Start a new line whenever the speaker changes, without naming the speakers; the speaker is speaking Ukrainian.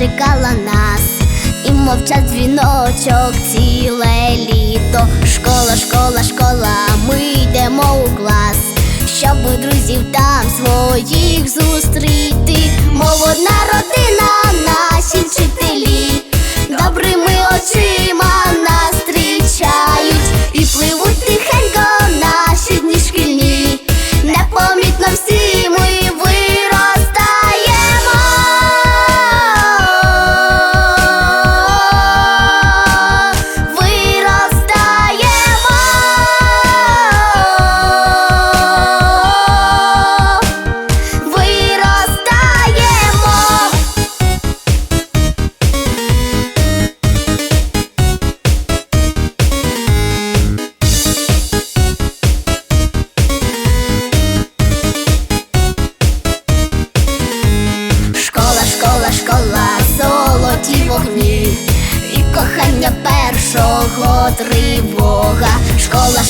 чекала нас, і мовчав дзвіночок ціле літо. Школа, школа, школа, ми йдемо у клас, щоб у друзів там своїх зустріти. Кохання першого тривога. Школа,